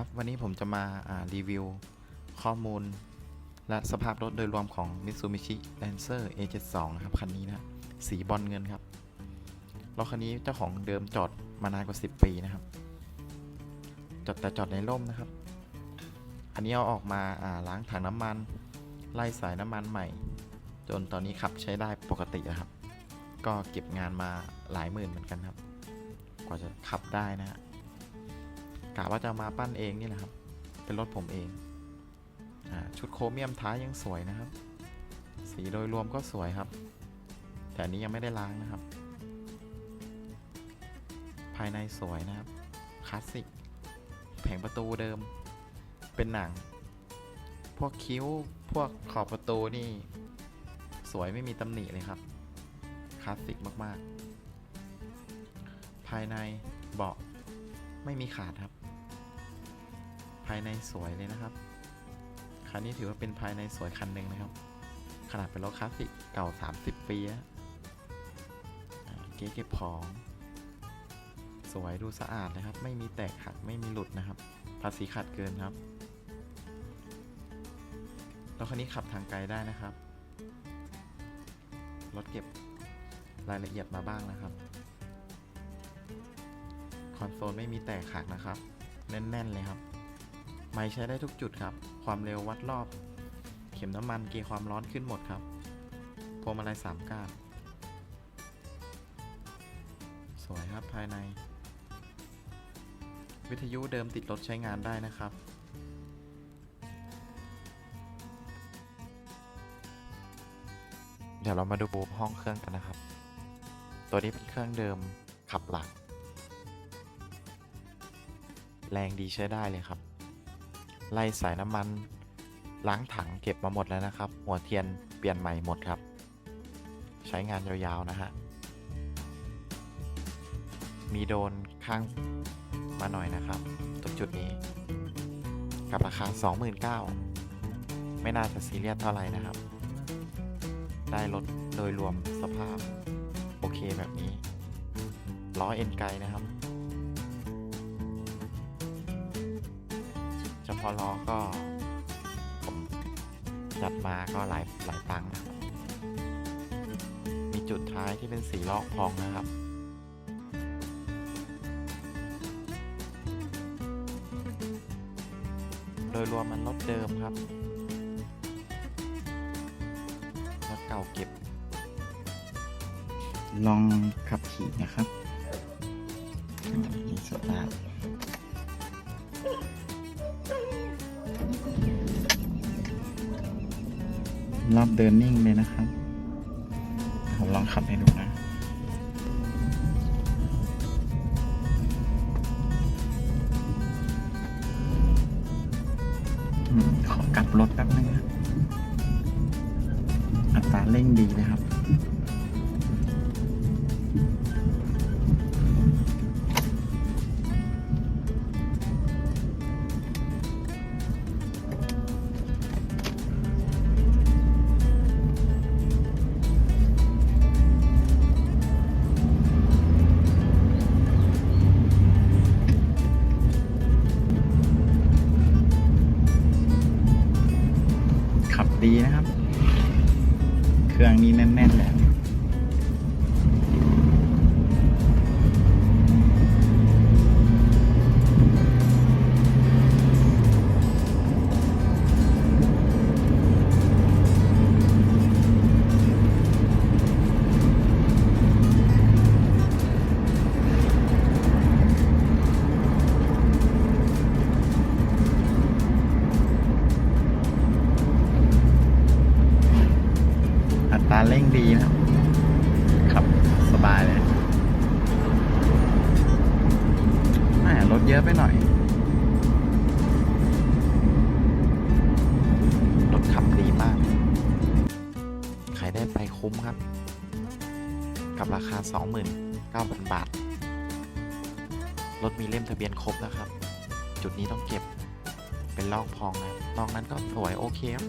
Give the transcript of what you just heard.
ครับวันนี้ผมจะมาารีวิวข้อมูล และสภาพรถโดยรวมของ Mitsubishi Lancer A72 นะครับ คันนี้นะสีบอลเงินครับรถคันนี้เจ้าของเดิมจอดมานานกว่า 10 ปีนะครับ จอดแต่จอดในร่มนะครับ อันนี้เอาออกมาาล้างถังน้ำมัน ไล่สายน้ำมันใหม่ จนตอนนี้ขับใช้ได้ปกติครับ ก็เก็บงานมาหลายหมื่นเหมือนกันครับ กว่าจะขับได้นะฮะ กะว่าจะมาปั้นเองนี่แหละครับ เป็นรถผมเองอชุดโครเมียมท้ายยังสวยนะครับ สีโดยรวมก็สวยครับ แต่อันนี้ยังไม่ได้ล้างนะครับ ภายในสวยนะครับ คลาสสิก แผงประตูเดิม เป็นหนัง พวกคิ้ว พวกขอบประตูนี่ สวยไม่มีตำหนิเลยครับ คลาสสิกมากๆ ภายในเบาะไม่มีขาดครับ ภายในสวยเลยนะครับ คันนี้ถือว่าเป็นภายในสวยคันหนึ่งนะครับ ขนาดเป็นรถคลาสสิกเก่า 30 ปีแล้วอ่าเก๊เก็บของ สวยดูสะอาดนะครับ ไม่มีแตกหักไม่มีหลุดนะครับ ภาษีขาดเกินครับรถคันนี้ขับทางไกลได้นะครับ รถเก็บรายละเอียดมาบ้างนะครับ คอนโซลไม่มีแตกหักนะครับ แน่น ๆ เลยครับ ไม่ใช้ได้ทุกจุดครับ ความเร็ววัดรอบ เข็มน้ำมันเกียร์ความร้อนขึ้นหมดครับ พวงมาลัยสามก้าน สวยครับภายใน วิทยุเดิมติดรถใช้งานได้นะครับเดี๋ยวเรามาดูห้องเครื่องกันนะครับ ตัวนี้เป็นเครื่องเดิมขับหลังแรงดีใช้ได้เลยครับ ไล่สายน้ำมัน ล้างถังเก็บมาหมดแล้วนะครับ หัวเทียนเปลี่ยนใหม่หมดครับ ใช้งานยาวๆนะฮะ มีโดนข้างมาหน่อยนะครับตรงจุดนี้ กับราคา 29,000ไม่น่าจะซีเรียสเท่าไหร่นะครับ ได้รถโดยรวมสภาพ โอเคแบบนี้ล้อเอ็นไกนะครับ พาะล้อก็ผมจัดมาก็หลายหลายตังค์นะมีจุดท้ายที่เป็นสีลอกพองนะครับโดยรวมมันรถเดิมครับ รถเก่าเก็บ ลองขับขี่นะครับนี่สตาร์ท รอบเดินนิ่งเลยนะครับผมลองขับให้ดูนะขอกลับรถแป๊บนึงนะอัตราเร่งดีนะครับ ดีนะครับ เครื่องนี้แน่นๆเลย อัตราเร่งดีนะครับ ขับสบายเลยแหมรถเยอะไปหน่อย รถขับดีมากขายได้ไปคุ้มครับ กับราคา 29,000 บาท รถมีเล่มทะเบียนครบนะครับ จุดนี้ต้องเก็บเป็นลอกพองนะครับนอกนั้นก็สวยโอเคครับ